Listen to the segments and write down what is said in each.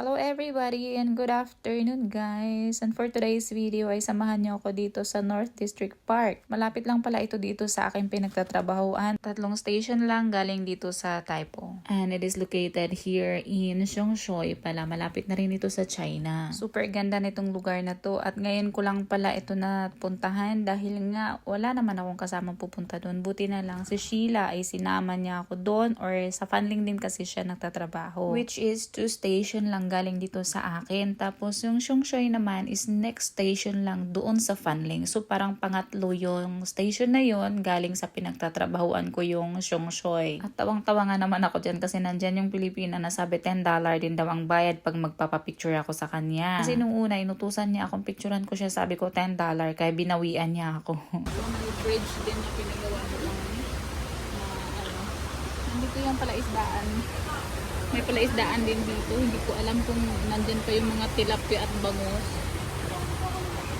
Hello everybody and good afternoon guys. And for today's video ay samahan niyo ako dito sa North District Park. Malapit lang pala ito dito sa aking pinagtatrabahuan. Tatlong station lang galing dito sa Taipo. And it is located here in Xiongshoi pala. Malapit na rin ito sa China. Super ganda nitong lugar na to at ngayon ko lang pala ito na puntahan dahil nga wala naman akong kasamang pupunta doon. Buti na lang si Sheila ay sinama niya ako doon or sa Fanling din kasi siya nagtatrabaho. Which is two station lang galing dito sa akin. Tapos yung Xiongshoi naman is next station lang doon sa Fanling. So parang pangatlo yung station na yon galing sa pinagtatrabahuan ko yung Xiongshoi. At tawang-tawa nga naman ako dyan kasi nandyan yung Pilipina na sabi $10 din daw ang bayad pag magpapapicture ako sa kanya. Kasi nung una inutusan niya akong picturean ko siya sabi ko $10 kaya binawian niya ako. may bridge din na pinagawa nila ano. Nandito yung palaisdaan. May palaisdaan din dito. Hindi ko alam kung nandyan pa yung mga tilapia at bangus.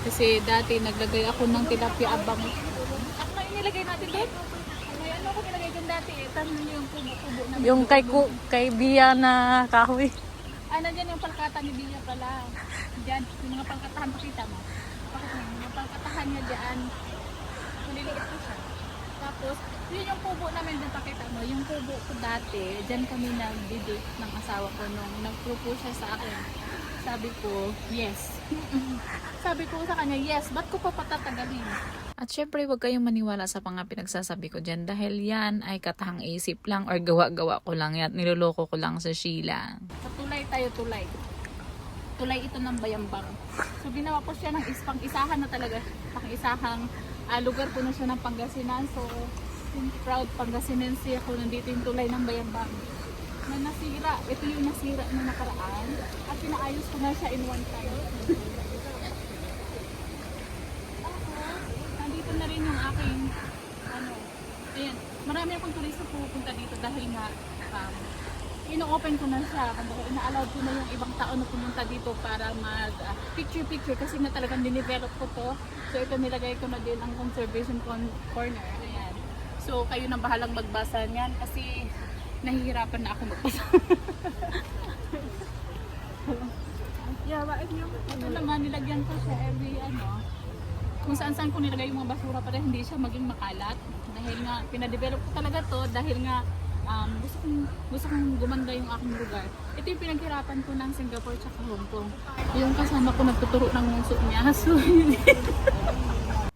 Kasi dati naglagay ako ng tilapia at bangus. Ano yung nilagay natin doon? Ano ko nilagay doon dati eh. Tanong yung kubo-kubo na Yung kay, ku, kay Bia na kahoy. Ah, nandyan yung palkata ni Bia pala. Diyan, yung mga palkatahan, pakita mo. Pakita mo, yung mga palkatahan niya diyan. Maliliit po siya. Tapos, yun yung kubo namin dyan, pakita mo. Yung kubo ko dati, diyan kami nag-date ng asawa ko nung nag-propose siya sa akin. Sabi ko, yes. Sabi ko sa kanya, yes. Ba't ko pa patatagalin? At syempre, huwag kayong maniwala sa mga pinagsasabi ko dyan dahil yan ay katahang isip lang or gawa-gawa ko lang yan. Niloloko ko lang sa Sheila. Sa tulay tayo, tulay. Tulay ito ng bayambang. So ginawa ko siya ng is pang isahan na talaga. Pang ah, lugar ko na siya ng Pangasinan. So proud Pangasinense ako nandito yung tulay ng bayambang. Na nasira. Ito yung nasira na nakaraan. At pinaayos ko na siya in one time. Nandito na rin yung aking ano, ayan, marami akong turista pupunta dito dahil nga ino-open ko na siya. Kumbaga, ina-allow ko na yung ibang tao na pumunta dito para mag ah, picture-picture kasi nga talagang dinevelop ko to. So ito nilagay ko na din ang conservation con- corner. Ayan. So kayo na bahalang magbasa niyan kasi nahihirapan na ako magbasa. yeah, bakit yung ito naman nilagyan ko siya every ano kung saan saan ko nilagay yung mga basura para hindi siya maging makalat dahil nga pinadevelop ko talaga to dahil nga um, gusto kong gusto kong gumanda yung aking lugar. Ito yung pinaghirapan ko ng Singapore tsaka Hong Kong. Yung kasama ko nagtuturo ng nguso niya. So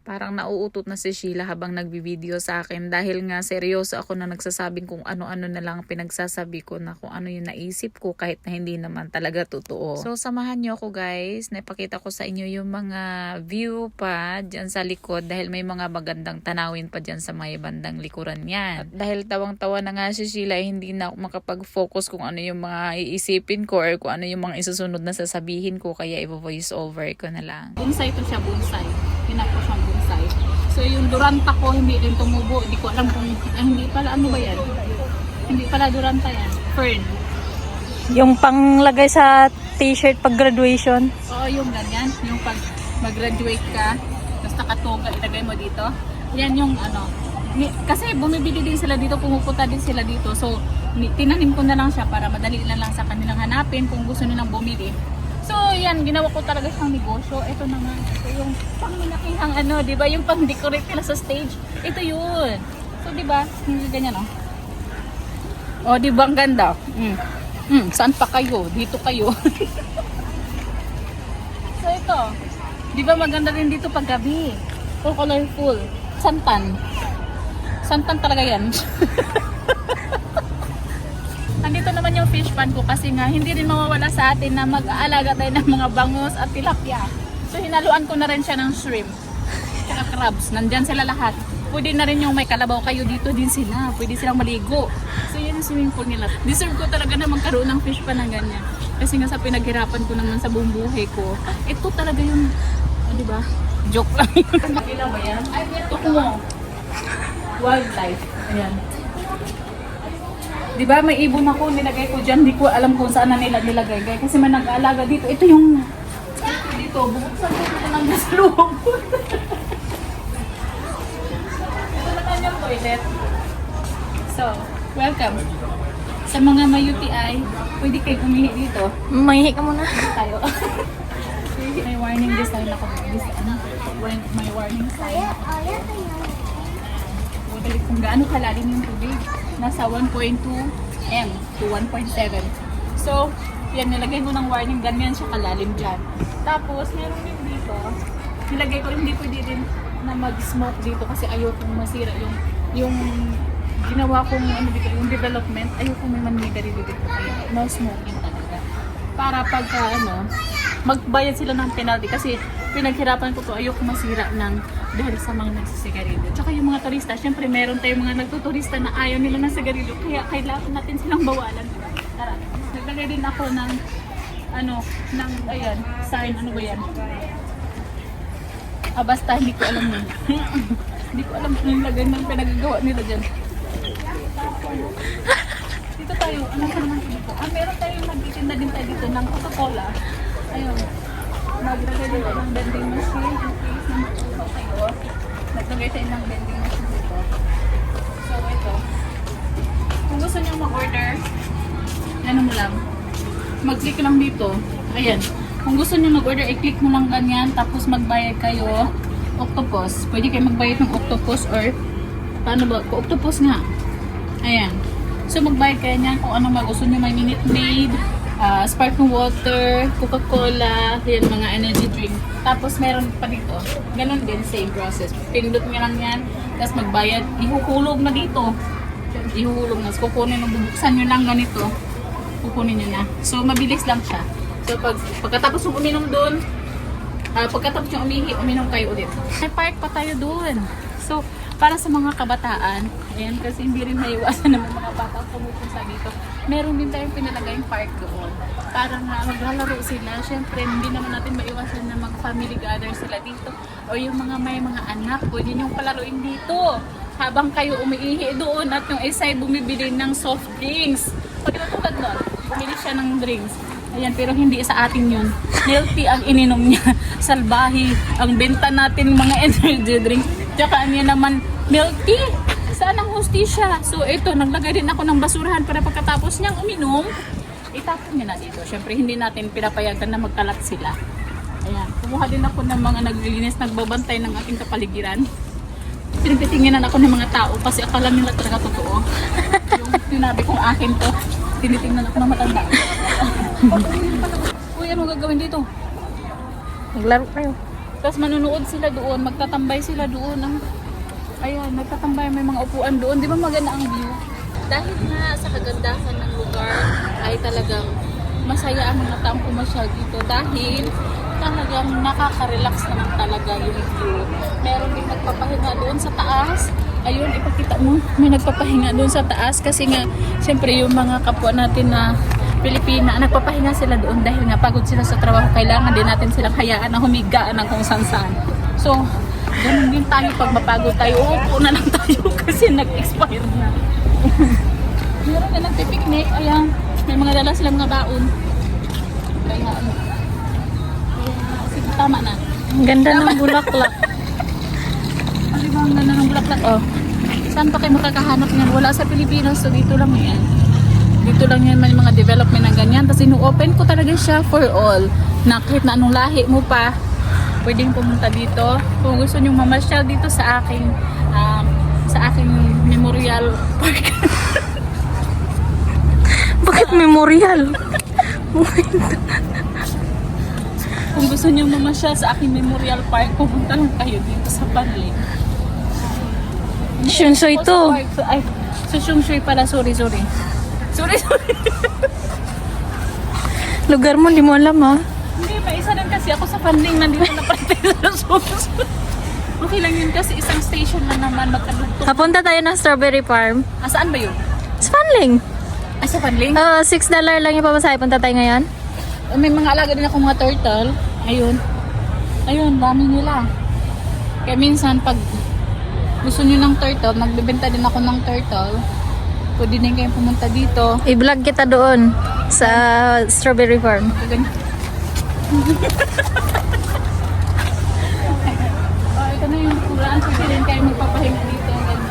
Parang nauutot na si Sheila habang nagbibideo sa akin dahil nga seryoso ako na nagsasabing kung ano-ano na lang pinagsasabi ko na kung ano yung naisip ko kahit na hindi naman talaga totoo. So samahan niyo ako guys, naipakita ko sa inyo yung mga view pa dyan sa likod dahil may mga magandang tanawin pa dyan sa may bandang likuran niyan. At dahil tawang-tawa na nga si Sheila, hindi na ako makapag-focus kung ano yung mga iisipin ko or kung ano yung mga isusunod na sasabihin ko kaya i-voice over ko na lang. bonsai to siya bonsai so yung duranta ko hindi din tumubo hindi ko alam kung ah, hindi pala ano ba yan hindi pala duranta yan fern Yung panglagay sa t-shirt pag graduation. Oo, yung ganyan. Yung pag mag-graduate ka, tapos nakatuga, ilagay mo dito. Yan yung ano. ni- Kasi bumibili din sila dito, pumupunta din sila dito. So, ni- tinanim ko na lang siya para madali na lang sa kanilang hanapin kung gusto nilang bumili. So, yan, ginawa ko talaga siyang negosyo. Ito naman, ito yung pangmalakihang ano, di ba? Yung pang-decorate nila sa stage. Ito yun. So, di ba? Ganyan, oh. Oh, di ba ang ganda? Mm. Mm, saan pa kayo? Dito kayo. So ito, di ba maganda rin dito pag gabi? Full colorful. Santan. Santan talaga yan. Nandito naman yung fish pan ko kasi nga hindi rin mawawala sa atin na mag-aalaga tayo ng mga bangus at tilapia. So hinaluan ko na rin siya ng shrimp. Tsaka crabs. Nandyan sila lahat. Pwede na rin yung may kalabaw kayo dito din sila. Pwede silang maligo. So yan yung swimming pool nila. Deserve ko talaga na magkaroon ng fish pan na ganyan. Kasi nga sa pinaghirapan ko naman sa buong buhay ko, ito talaga yung, ah, di ba? Joke lang yun. Ilan ba yan? Ito ko Wildlife. Ayan. Di ba may ibon ako, nilagay ko dyan. Di ko alam kung saan na nila nilagay. Kasi may nag-aalaga dito. Ito yung, dito, bubuksan ko ito lang sa loob. ito naman yung toilet. So, welcome. Sa mga may UTI, pwede kayo umihi dito. Mahihi ka muna. Tayo. may warning design ako. This, ano, may warning sign. Balik kung gaano kalalim yung tubig. Nasa 1.2 m to 1.7. So, yan, nilagay mo ng warning, ganyan siya kalalim dyan. Tapos, meron din dito, nilagay ko, hindi pwede din na mag-smoke dito kasi ayokong masira yung, yung ginawa kong ano dito, yung development, ayokong may manmigarilyo dito. Kaya no smoking talaga. Para pagka ano, magbayad sila ng penalty kasi pinaghirapan ko to ayoko masira ng dahil sa mga nagsisigarilyo. Tsaka yung mga turista, syempre meron tayong mga nagtuturista na ayaw nila ng sigarilyo kaya kailangan natin silang bawalan. Tara, naglagay din ako ng ano, ng ayan, sign, ano ba yan? Ah, basta hindi ko alam yun. hindi ko alam kung lagay ng pinagagawa nila dyan. Dito tayo, ano ka naman dito? Ah, meron tayong nagtitinda din tayo dito ng Coca-Cola. Ayun. Naglagay dito ng vending machine in case na matuto kayo. Naglagay tayo ng vending machine dito. So, ito. Kung gusto niyo mag-order, ano mo lang, mag-click lang dito. Ayan. Kung gusto niyo mag-order, i-click mo lang ganyan, tapos magbayad kayo. Octopus. Pwede kayo magbayad ng octopus or paano ba? Octopus nga. Ayan. So magbayad kayo niyan kung anong mga gusto niyo. May Minute Maid, ah, sparkling water, Coca-Cola, yan mga energy drink. Tapos meron pa dito. Ganon din, same process. Pindot niyo lang yan, tapos magbayad. Ihuhulog na dito. Ihuhulog na. So kukunin, bubuksan niyo lang ganito. Kukunin niyo na. So mabilis lang siya. So pag, pagkatapos yung uminom doon, Ah, pagkatapos yung umihi, uminom kayo ulit. May park pa tayo doon. So, para sa mga kabataan, ayan, kasi hindi rin maiwasan ng mga bata pumupunta dito. Meron din tayong pinalagayang park doon. Para nga maglalaro sila. Siyempre, hindi naman natin maiwasan na mag-family gather sila dito. O yung mga may mga anak, pwede niyong palaruin dito. Habang kayo umiihi doon at yung isa ay bumibili ng soft drinks. Pag tulad nun, bumili siya ng drinks. Ayan, pero hindi sa atin yun. Healthy ang ininom niya. Salbahi. Ang benta natin mga energy drink. Tsaka niya naman, milk tea. Saan ang hostisya? So ito, naglagay din ako ng basurahan para pagkatapos niyang uminom, itapon niya na dito. Siyempre, hindi natin pinapayagan na magkalat sila. Ayan, kumuha din ako ng mga naglilinis, nagbabantay ng ating kapaligiran. Pinagtitinginan ako ng mga tao kasi akala nila talaga totoo. Yung sinabi kong akin to, tinitingnan ako ng matanda. Uy, ano gagawin dito? Maglaro kayo. Tapos manunood sila doon, magtatambay sila doon. Ang, ayan, magtatambay, may mga upuan doon. Di ba maganda ang view? Dahil nga sa kagandahan ng lugar ay talagang masaya ang mga taong pumasyal dito dahil talagang nakaka-relax naman talaga yung view. Meron din nagpapahinga doon sa taas. Ayun, ipakita mo, may nagpapahinga doon sa taas kasi nga, siyempre yung mga kapwa natin na Pilipina, nagpapahinga sila doon dahil nga pagod sila sa trabaho. Kailangan din natin silang hayaan na humiga ng kung saan saan. So, ganun din tayo pag mapagod tayo. Uupo na lang tayo kasi nag-expire na. Meron na nagpipiknik. Ayan, may mga dala silang mga baon. Kaya ano. Sige, tama na. Ang ganda ng bulaklak. Ano ba ang ganda ng bulaklak? Oh. Saan pa kayo makakahanap niyan? Wala sa Pilipinas, so dito lang yan. Dito lang yan may mga development ng ganyan. Tapos inu-open ko talaga siya for all. Na kahit na anong lahi mo pa, pwedeng pumunta dito. Kung gusto nyo mamasyal dito sa aking um, sa aking memorial park. Bakit memorial? Kung gusto nyo mamasyal sa aking memorial park, pumunta lang kayo dito sa Panling. Shunso ito. Ay, sa Shungshui pala. Sorry, sorry. Sorry, sorry. Lugar mo, hindi mo alam ha. Hindi, may isa lang kasi ako sa funding nandito na pati sa susunod. Okay lang yun kasi isang station na naman magkalugtong. Papunta tayo ng strawberry farm. Ah, saan ba yun? Sa Fanling. Ay, sa Panling? Uh, $6 lang yung pamasahe. Punta tayo ngayon. May mga alaga din ako mga turtle. Ayun. Ayun, dami nila. Kaya minsan pag gusto nyo ng turtle, nagbebenta din ako ng turtle. Pwede din kayong pumunta dito. I-vlog kita doon sa strawberry farm. Ganyan. oh, ito na yung kuraan. Pwede rin kayo magpapahinga dito. Ganyan.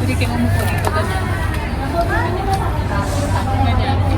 Pwede kayo umupo dito. Ganyan. Ganyan.